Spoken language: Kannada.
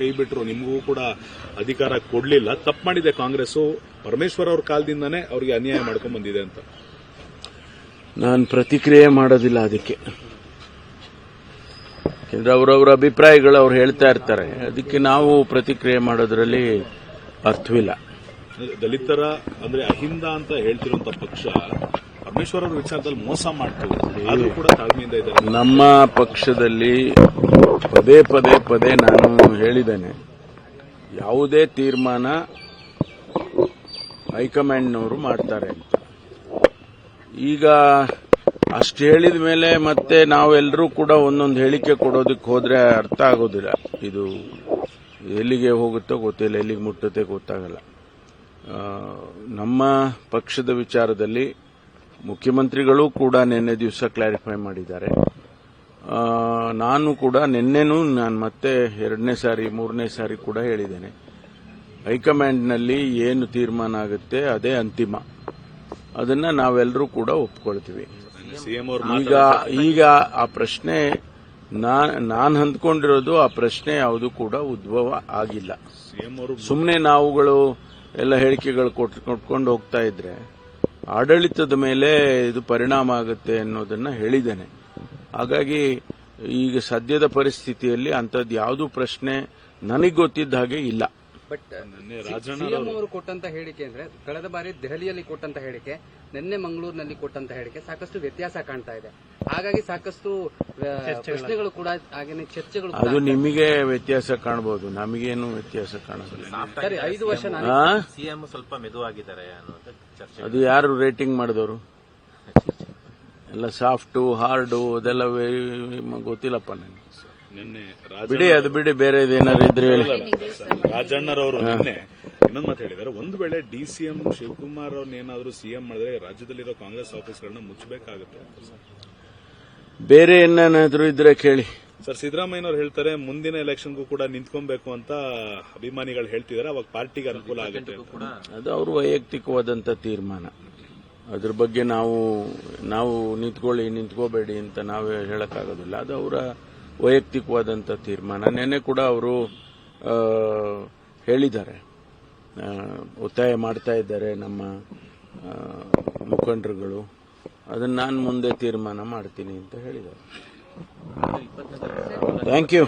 ಕೈ ಬಿಟ್ಟರು ನಿಮಗೂ ಕೂಡ ಅಧಿಕಾರ ಕೊಡಲಿಲ್ಲ. ತಪ್ಪು ಮಾಡಿದೆ ಕಾಂಗ್ರೆಸ್. ಪರಮೇಶ್ವರ್ ಅವ್ರ ಕಾಲದಿಂದಾನೇ ಅವರಿಗೆ ಅನ್ಯಾಯ ಮಾಡ್ಕೊಂಡು ಬಂದಿದೆ ಅಂತ. ನಾನು ಪ್ರತಿಕ್ರಿಯೆ ಮಾಡೋದಿಲ್ಲ ಅದಕ್ಕೆ. ಯಾಕೆಂದ್ರೆ ಅವರವರ ಅಭಿಪ್ರಾಯಗಳು ಅವ್ರು ಹೇಳ್ತಾ ಇರ್ತಾರೆ. ಅದಕ್ಕೆ ನಾವು ಪ್ರತಿಕ್ರಿಯೆ ಮಾಡೋದ್ರಲ್ಲಿ ಅರ್ಥವಿಲ್ಲ. ದಲಿತರ ಅಂದ್ರೆ ಅಹಿಂದ ಅಂತ ಹೇಳ್ತಿರುವಂತ ಪಕ್ಷ ಪರಮೇಶ್ವರ್ ಅವರ ವಿಚಾರದಲ್ಲಿ ಮೋಸ ಮಾಡ್ತು ಆದ್ರೂ ಕೂಡ ತಾಳ್ಮೆಯಿಂದ ಇದ್ದಾರೆ. ನಮ್ಮ ಪಕ್ಷದಲ್ಲಿ ಪದೇ ಪದೇ ಪದೇ ನಾನು ಹೇಳಿದ್ದೇನೆ ಯಾವುದೇ ತೀರ್ಮಾನ ಹೈಕಮಾಂಡ್ನವರು ಮಾಡ್ತಾರೆ ಅಂತ. ಈಗ ಅಷ್ಟು ಹೇಳಿದ ಮೇಲೆ ಮತ್ತೆ ನಾವೆಲ್ಲರೂ ಕೂಡ ಒಂದೊಂದು ಹೇಳಿಕೆ ಕೊಡೋದಕ್ಕೆ ಹೋದ್ರೆ ಅರ್ಥ ಆಗೋದಿಲ್ಲ. ಇದು ಎಲ್ಲಿಗೆ ಹೋಗುತ್ತೋ ಗೊತ್ತಿಲ್ಲ ಎಲ್ಲಿಗೆ ಮುಟ್ಟುತ್ತೆ ಗೊತ್ತಾಗಲ್ಲ. ನಮ್ಮ ಪಕ್ಷದ ವಿಚಾರದಲ್ಲಿ ಮುಖ್ಯಮಂತ್ರಿಗಳು ಕೂಡ ನಿನ್ನೆ ದಿವಸ ಕ್ಲಾರಿಫೈ ಮಾಡಿದ್ದಾರೆ. ನಾನು ಕೂಡ ನಿನ್ನೆನೂ ನಾನು ಮತ್ತೆ ಎರಡನೇ ಸಾರಿ ಮೂರನೇ ಸಾರಿ ಕೂಡ ಹೇಳಿದ್ದೇನೆ. ಹೈಕಮಾಂಡ್ನಲ್ಲಿ ಏನು ತೀರ್ಮಾನ ಆಗುತ್ತೆ ಅದೇ ಅಂತಿಮ. ಅದನ್ನ ನಾವೆಲ್ಲರೂ ಕೂಡ ಒಪ್ಕೊಳ್ತೀವಿ. ಈಗ ಈಗ ಆ ಪ್ರಶ್ನೆ ನಾನು ಹಂದ್ಕೊಂಡಿರೋದು ಆ ಪ್ರಶ್ನೆ ಯಾವುದು ಕೂಡ ಉದ್ಭವ ಆಗಿಲ್ಲ. ಸುಮ್ಮನೆ ನಾವುಗಳು ಎಲ್ಲ ಹೇಳಿಕೆಗಳು ಕೊಟ್- ಕೊಟ್ಕೊಂಡು ಹೋಗ್ತಾ ಇದ್ರೆ ಆಡಳಿತದ ಮೇಲೆ ಇದು ಪರಿಣಾಮ ಆಗುತ್ತೆ ಅನ್ನೋದನ್ನ ಹೇಳಿದ್ದೇನೆ. ಹಾಗಾಗಿ ಈಗ ಸದ್ಯದ ಪರಿಸ್ಥಿತಿಯಲ್ಲಿ ಅಂಥದ್ದು ಯಾವುದೂ ಪ್ರಶ್ನೆ ನನಗೆ ಗೊತ್ತಿದ್ದ ಹಾಗೆ ಇಲ್ಲ. ಬಟ್ ನಿನ್ನೆ ರಾಜಣ್ಣ ಸಿಎಂ ಅವರು ಕೊಟ್ಟಂತ ಹೇಳಿಕೆ ಅಂದ್ರೆ ಕಳೆದ ಬಾರಿ ದೆಹಲಿಯಲ್ಲಿ ಕೊಟ್ಟಂತ ಹೇಳಿಕೆ ನಿನ್ನೆ ಮಂಗಳೂರಿನಲ್ಲಿ ಕೊಟ್ಟಂತ ಹೇಳಿಕೆ ಸಾಕಷ್ಟು ವ್ಯತ್ಯಾಸ ಕಾಣ್ತಾ ಇದೆ. ಹಾಗಾಗಿ ಸಾಕಷ್ಟು ಪ್ರಶ್ನೆಗಳು ಕೂಡ ಹಾಗೇನೆ ಚರ್ಚೆಗಳು ಅದು ನಿಮಗೆ ವ್ಯತ್ಯಾಸ ಕಾಣಬಹುದು ನಮಗೇನು ವ್ಯತ್ಯಾಸ ಕಾಣಬಹುದು ಸರಿ ಐದು ವರ್ಷ ನಾನು ಸಿಎಂ ಸ್ವಲ್ಪ ಮೆದುವಾಗಿದ್ದಾರೆ ಅದು ಯಾರು ರೇಟಿಂಗ್ ಮಾಡಿದವರು? ಎಲ್ಲ ಸಾಫ್ಟು ಹಾರ್ಡು ಅದೆಲ್ಲ ಗೊತ್ತಿಲ್ಲಪ್ಪ ನನಗೆ. ನಿನ್ನೆ ಬಿಡಿ ಅದು ಬಿಡಿ ಬೇರೆ ಏನಾದ್ರು ಇದ್ರೆ ಹೇಳಿ. ರಾಜಣ್ಣರವರು ನಿನ್ನೆ ಇನ್ನೊಂದು ಮಾತು ಹೇಳಿದ್ದಾರೆ. ಒಂದು ವೇಳೆ ಡಿಸಿಎಂ ಶಿವಕುಮಾರ್ ಅವ್ರನ್ನ ಏನಾದರೂ ಸಿಎಂ ಮಾಡಿದ್ರೆ ರಾಜ್ಯದಲ್ಲಿರೋ ಕಾಂಗ್ರೆಸ್ ಆಫೀಸ್ಗಳನ್ನ ಮುಚ್ಚಬೇಕಾಗುತ್ತೆ ಸರ್. ಬೇರೆ ಏನಾದ್ರು ಇದ್ರೆ ಕೇಳಿ. ಸರ್ ಸಿದ್ದರಾಮಯ್ಯನವ್ರು ಹೇಳ್ತಾರೆ ಮುಂದಿನ ಎಲೆಕ್ಷನ್ಗೂ ಕೂಡ ನಿಂತ್ಕೊಬೇಕು ಅಂತ ಅಭಿಮಾನಿಗಳು ಹೇಳ್ತಿದ್ದಾರೆ. ಅವಾಗ ಪಾರ್ಟಿಗೆ ಅನುಕೂಲ ಆಗುತ್ತೆ. ಅದು ಅವ್ರ ವೈಯಕ್ತಿಕವಾದಂತ ತೀರ್ಮಾನ. ಅದ್ರ ಬಗ್ಗೆ ನಾವು ನಾವು ನಿಂತ್ಕೊಳ್ಳಿ ನಿಂತ್ಕೋಬೇಡಿ ಅಂತ ನಾವೇ ಹೇಳಕ್ಕಾಗೋದಿಲ್ಲ. ಅದು ಅವರ ವೈಯಕ್ತಿಕವಾದಂತ ತೀರ್ಮಾನ. ನೆನ್ನೆ ಕೂಡ ಅವರು ಹೇಳಿದ್ದಾರೆ. ಒತ್ತಾಯ ಮಾಡ್ತಾ ಇದ್ದಾರೆ ನಮ್ಮ ಮುಖಂಡರುಗಳು. ಅದನ್ನು ನಾನು ಮುಂದೆ ತೀರ್ಮಾನ ಮಾಡ್ತೀನಿ ಅಂತ ಹೇಳಿದ್ದಾರೆ. Thank you